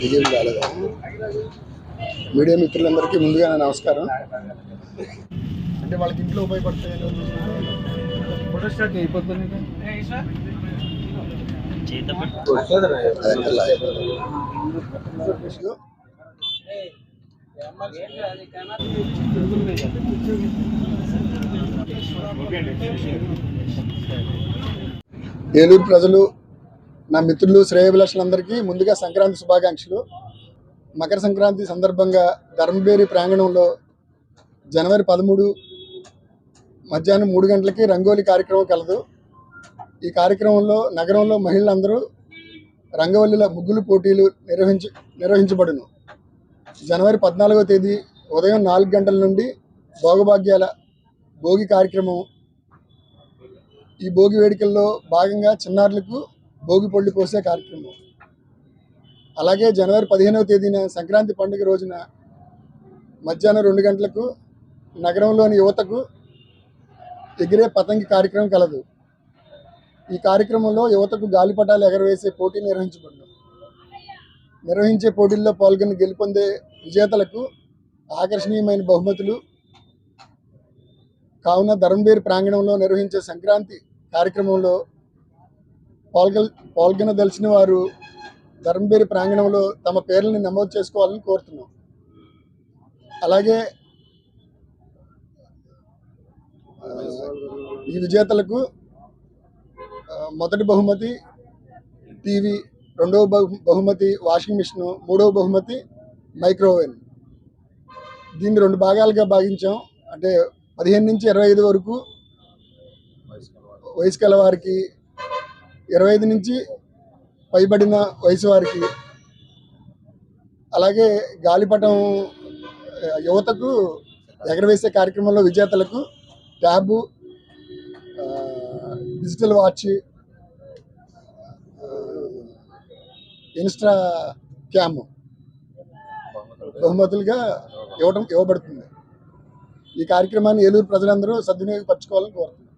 విజయం కాలేదా మీడియా మిత్రులందరికీ ముందుగా నా నమస్కారం. అంటే వాళ్ళకి ఇంట్లో ఉపయోగపడతాయి ఫోటో స్టార్ట్ అయిపోతుంది ఏలూరు ప్రజలు నా మిత్రులు శ్రేయభిలాషులందరికీ ముందుగా సంక్రాంతి శుభాకాంక్షలు. మకర సంక్రాంతి సందర్భంగా ధర్మబేరి ప్రాంగణంలో జనవరి పదమూడు మధ్యాహ్నం మూడు గంటలకి రంగోలీ కార్యక్రమం కలదు. ఈ కార్యక్రమంలో నగరంలో మహిళలందరూ రంగవల్లిల ముగ్గులు పోటీలు నిర్వహించ నిర్వహించబడును. జనవరి పద్నాలుగో తేదీ ఉదయం నాలుగు గంటల నుండి భోగభాగ్యాల భోగి కార్యక్రమం. ఈ భోగి వేడుకల్లో భాగంగా చిన్నారులకు భోగి పళ్ళు పోసే కార్యక్రమం. అలాగే జనవరి పదిహేనవ తేదీన సంక్రాంతి పండుగ రోజున మధ్యాహ్నం రెండు గంటలకు నగరంలోని యువతకు ఎగిరే పతంగి కార్యక్రమం కలదు. ఈ కార్యక్రమంలో యువతకు గాలిపటాలు ఎగరవేసే పోటీ నిర్వహించబడును. నిర్వహించే పోటీల్లో పాల్గొని గెలుపొందే విజేతలకు ఆకర్షణీయమైన బహుమతులు కావున ధర్మవీర్ ప్రాంగణంలో నిర్వహించే సంక్రాంతి కార్యక్రమంలో పాల్గొ పాల్గొనదలిచిన వారు ధర్మబేరి ప్రాంగణంలో తమ పేర్లని నమోదు చేసుకోవాలని కోరుతున్నాం. అలాగే ఈ విజేతలకు మొదటి బహుమతి టీవీ రెండవ బహు బహుమతి వాషింగ్ మిషన్ మూడవ బహుమతి మైక్రోవేవ్. దీన్ని రెండు భాగాలుగా భాగించాం. అంటే పదిహేను నుంచి ఇరవై ఐదు వరకు వయసు కలవారికి ఇరవై ఐదు నుంచి పైబడిన వయసు వారికి. అలాగే గాలిపటం యువతకు ఎగరవేసే కార్యక్రమంలో విజేతలకు tab digital watch insta cam బహుమతులుగా ఇవ్వడం ఇవ్వబడుతుంది. ఈ కార్యక్రమాన్ని ఏలూరు ప్రజలందరూ సద్వినియోగపరచుకోవాలని కోరుతున్నాను